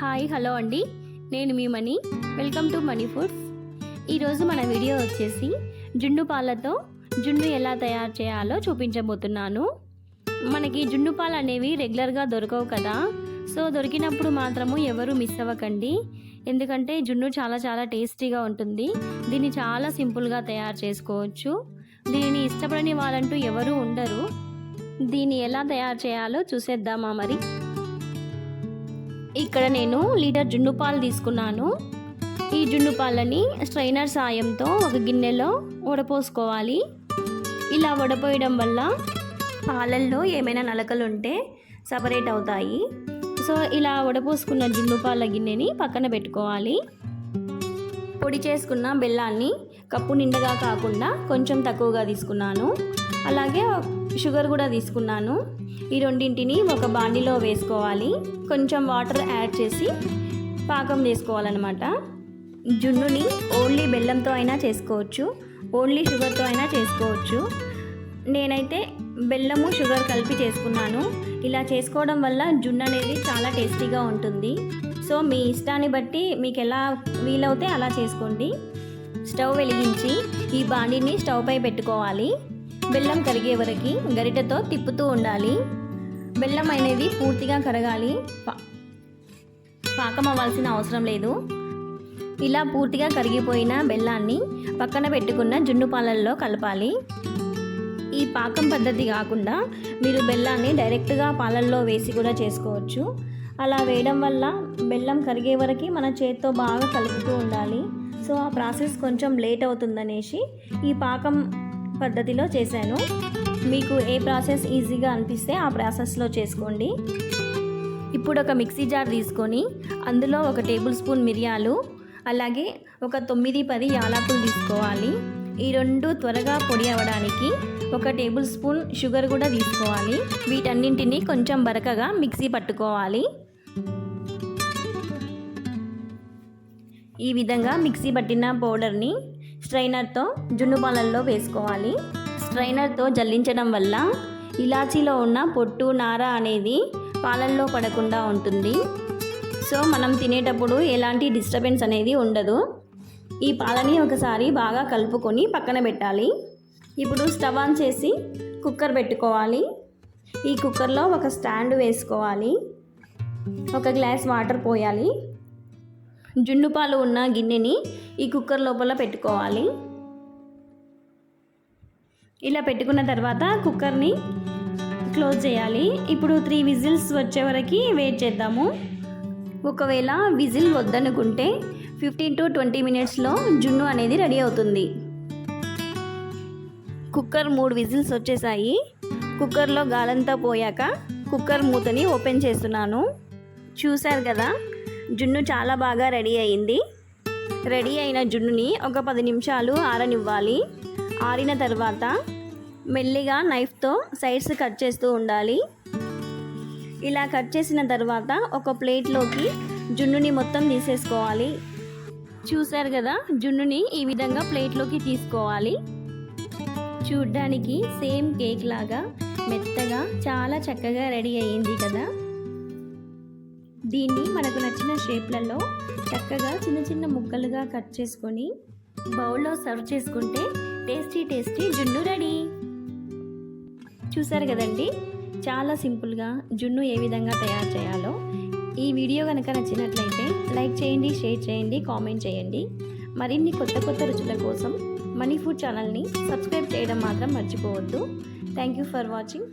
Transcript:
Hi hello అండి. నేను మీ Mani welcome to Mani foods ఈరోజు మన వీడియో వచ్చేసి జున్ను పాలతో జున్ను ఎలా తయారు చేయాలో చూపించబోతున్నాను. మనకి జున్ను పాలు అనేవి రెగ్యులర్గా దొరకవు కదా. సో దొరికినప్పుడు మాత్రము ఎవరు మిస్ అవ్వకండి. ఎందుకంటే జున్ను చాలా చాలా టేస్టీగా ఉంటుంది. దీన్ని చాలా సింపుల్గా తయారు చేసుకోవచ్చు. దీనిని ఇష్టపడని వాళ్ళంటూ ఎవరు ఉండరు. దీన్ని ఎలా తయారు చేయాలో చూసేద్దామా మరి? ఇక్కడ నేను లీటర్ జున్ను పాలు తీసుకున్నాను. ఈ జున్ను పాలని స్ట్రైనర్ సాయంతో ఒక గిన్నెలో వడపోసుకోవాలి. ఇలా వడపోయడం వల్ల పాలల్లో ఏమైనా నలకలు ఉంటే సపరేట్ అవుతాయి. సో ఇలా వడపోసుకున్న జున్ను పాల గిన్నెని పక్కన పెట్టుకోవాలి. పొడి చేసుకున్న బెల్లాన్ని కప్పు నిండగా కాకుండా కొంచెం తక్కువగా తీసుకున్నాను. అలాగే షుగర్ కూడా తీసుకున్నాను. ఈ రెండింటిని ఒక బాండిలో వేసుకోవాలి. కొంచెం వాటర్ యాడ్ చేసి పాకం చేసుకోవాలన్నమాట. జున్నుని ఓన్లీ బెల్లంతో అయినా చేసుకోవచ్చు. ఓన్లీ షుగర్తో అయినా చేసుకోవచ్చు. నేనైతే బెల్లము షుగర్ కలిపి చేసుకున్నాను. ఇలా చేసుకోవడం వల్ల జున్ను అనేది చాలా టేస్టీగా ఉంటుంది. సో మీ ఇష్టాన్ని బట్టి మీకు ఎలా వీలవుతే అలా చేసుకోండి. స్టవ్ వెలిగించి ఈ బాండిని స్టవ్పై పెట్టుకోవాలి. బెల్లం కరిగే వరకు గరిటెతో తిప్పుతూ ఉండాలి. బెల్లం అనేది పూర్తిగా కరగాలి. పా- పాకం అవ్వాల్సిన అవసరం లేదు. ఇలా పూర్తిగా కరిగిపోయిన బెల్లాన్ని పక్కన పెట్టుకున్న జున్ను పాలల్లో కలపాలి. ఈ పాకం పద్ధతి కాకుండా మీరు బెల్లాన్ని డైరెక్ట్గా పాలల్లో వేసి కూడా చేసుకోవచ్చు. అలా వేయడం వల్ల బెల్లం కరిగే వరకు మన చేత్తో బాగా కలుపుతూ ఉండాలి. సో ఆ ప్రాసెస్ కొంచెం లేట్ అవుతుందనేసి ఈ పాకం పద్ధతిలో చేశాను. మీకు ఏ ప్రాసెస్ ఈజీగా అనిపిస్తే ఆ ప్రాసెస్లో చేసుకోండి. ఇప్పుడు ఒక మిక్సీ జార్ తీసుకొని అందులో ఒక టేబుల్ స్పూన్ మిరియాలు అలాగే ఒక తొమ్మిది పది యాలకులు తీసుకోవాలి. ఈ రెండు త్వరగా పొడి అవ్వడానికి ఒక టేబుల్ స్పూన్ షుగర్ కూడా తీసుకోవాలి. వీటన్నింటినీ కొంచెం బరకగా మిక్సీ పట్టుకోవాలి. ఈ విధంగా మిక్సీ పట్టిన పౌడర్ని స్ట్రైనర్తో జున్ను పాలల్లో వేసుకోవాలి. స్ట్రైనర్తో జల్లించడం వల్ల ఇలాచీలో ఉన్న పొట్టు నార అనేది పాలల్లో పడకుండా ఉంటుంది. సో మనం తినేటప్పుడు ఎలాంటి డిస్టర్బెన్స్ అనేది ఉండదు. ఈ పాలని ఒకసారి బాగా కలుపుకొని పక్కన పెట్టాలి. ఇప్పుడు స్టవ్ ఆన్ చేసి కుక్కర్ పెట్టుకోవాలి. ఈ కుక్కర్లో ఒక స్టాండ్ వేసుకోవాలి. ఒక గ్లాస్ వాటర్ పోయాలి. జున్ను పాలు ఉన్న గిన్నెని ఈ కుక్కర్ లోపల పెట్టుకోవాలి. ఇలా పెట్టుకున్న తర్వాత కుక్కర్ని క్లోజ్ చేయాలి. ఇప్పుడు త్రీ విజిల్స్ వచ్చే వరకు వెయిట్ చేద్దాము. ఒకవేళ విజిల్ వద్దనుకుంటే ఫిఫ్టీన్ టు ట్వంటీ మినిట్స్లో జున్ను అనేది రెడీ అవుతుంది. కుక్కర్ మూడు విజిల్స్ వచ్చేసాయి. కుక్కర్లో గాలంతా పోయాక కుక్కర్ మూతని ఓపెన్ చేస్తున్నాను. చూశారు కదా? జున్ను చాలా బాగా రెడీ అయింది. రెడీ అయిన జున్నుని ఒక పది నిమిషాలు ఆరనివ్వాలి. ఆరిన తర్వాత మెల్లిగా నైఫ్తో సైడ్స్ కట్ చేస్తూ ఉండాలి. ఇలా కట్ చేసిన తర్వాత ఒక ప్లేట్లోకి జున్నుని మొత్తం తీసేసుకోవాలి. చూశారు కదా జున్నుని ఈ విధంగా ప్లేట్లోకి తీసుకోవాలి. చూడ్డానికి సేమ్ కేక్ లాగా మెత్తగా చాలా చక్కగా రెడీ అయ్యింది కదా. దీన్ని మనకు నచ్చిన షేప్లలో చక్కగా చిన్న చిన్న ముక్కలుగా కట్ చేసుకొని బౌల్లో సర్వ్ చేసుకుంటే టేస్టీ టేస్టీ జున్ను రెడీ. చూసారు కదండి? చాలా సింపుల్గా జున్ను ఏ విధంగా తయారు చేయాలో. ఈ వీడియో కనుక నచ్చినట్లయితే లైక్ చేయండి షేర్ చేయండి కామెంట్ చేయండి. మరిన్ని కొత్త కొత్త రుచుల కోసం మనీ ఫుడ్ ఛానల్ని సబ్స్క్రైబ్ చేయడం మాత్రం మర్చిపోవద్దు. Thank you for watching.